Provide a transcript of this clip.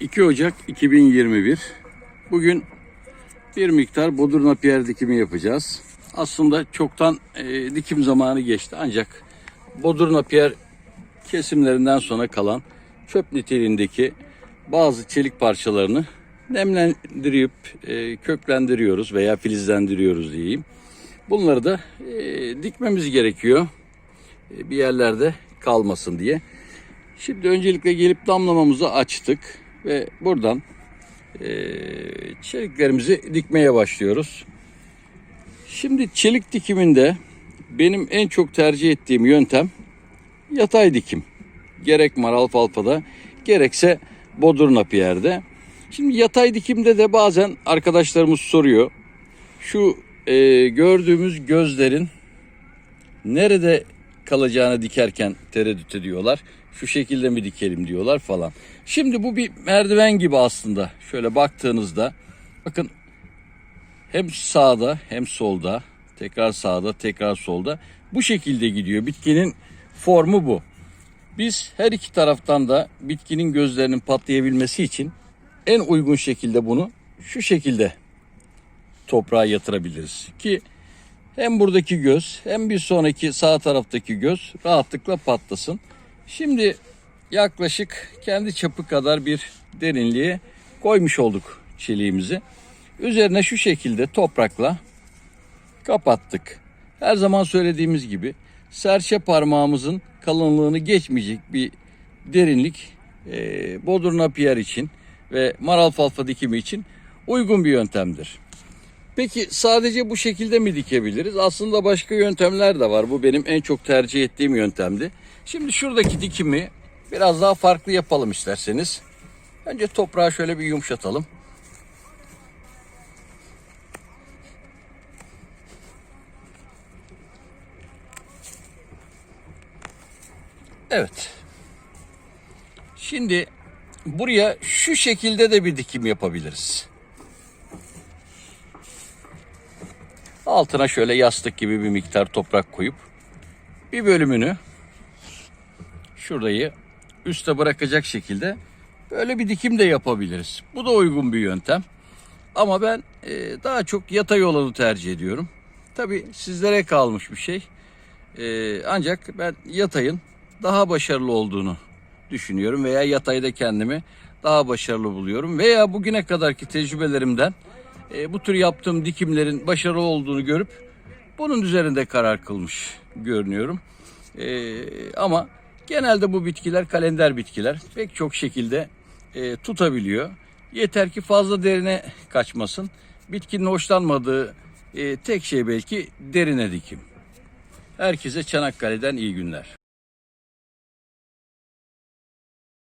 2 Ocak 2021. Bugün bir miktar bodur napier dikimi yapacağız. Aslında çoktan e, dikim zamanı geçti ancak bodur napier kesimlerinden sonra kalan çöp niteliğindeki bazı çelik parçalarını nemlendirip e, köklendiriyoruz veya filizlendiriyoruz diyeyim. Bunları da e, dikmemiz gerekiyor. E, bir yerlerde kalmasın diye. Şimdi öncelikle gelip damlamamızı açtık ve buradan e, çeliklerimizi dikmeye başlıyoruz. Şimdi çelik dikiminde benim en çok tercih ettiğim yöntem yatay dikim. Gerek maral falpada gerekse bodur napiyerde. Şimdi yatay dikimde de bazen arkadaşlarımız soruyor. Şu e, gördüğümüz gözlerin nerede kalacağını dikerken tereddüt ediyorlar. Şu şekilde mi dikelim diyorlar falan. Şimdi bu bir merdiven gibi aslında. Şöyle baktığınızda bakın hem sağda hem solda tekrar sağda tekrar solda bu şekilde gidiyor. Bitkinin formu bu. Biz her iki taraftan da bitkinin gözlerinin patlayabilmesi için en uygun şekilde bunu şu şekilde toprağa yatırabiliriz. Ki hem buradaki göz hem bir sonraki sağ taraftaki göz rahatlıkla patlasın. Şimdi yaklaşık kendi çapı kadar bir derinliğe koymuş olduk çeliğimizi. Üzerine şu şekilde toprakla kapattık. Her zaman söylediğimiz gibi serçe parmağımızın kalınlığını geçmeyecek bir derinlik e, bodur napier için ve maral falfa dikimi için uygun bir yöntemdir. Peki sadece bu şekilde mi dikebiliriz? Aslında başka yöntemler de var. Bu benim en çok tercih ettiğim yöntemdi. Şimdi şuradaki dikimi biraz daha farklı yapalım isterseniz. Önce toprağı şöyle bir yumuşatalım. Evet. Şimdi buraya şu şekilde de bir dikim yapabiliriz. Altına şöyle yastık gibi bir miktar toprak koyup bir bölümünü şurayı üste bırakacak şekilde böyle bir dikim de yapabiliriz. Bu da uygun bir yöntem. Ama ben e, daha çok yatay olanı tercih ediyorum. Tabi sizlere kalmış bir şey. E, ancak ben yatayın daha başarılı olduğunu düşünüyorum veya yatayda kendimi daha başarılı buluyorum veya bugüne kadarki tecrübelerimden e, bu tür yaptığım dikimlerin başarılı olduğunu görüp bunun üzerinde karar kılmış görünüyorum. E, ama genelde bu bitkiler kalender bitkiler pek çok şekilde e, tutabiliyor. Yeter ki fazla derine kaçmasın. Bitkinin hoşlanmadığı e, tek şey belki derine dikim. Herkese Çanakkale'den iyi günler.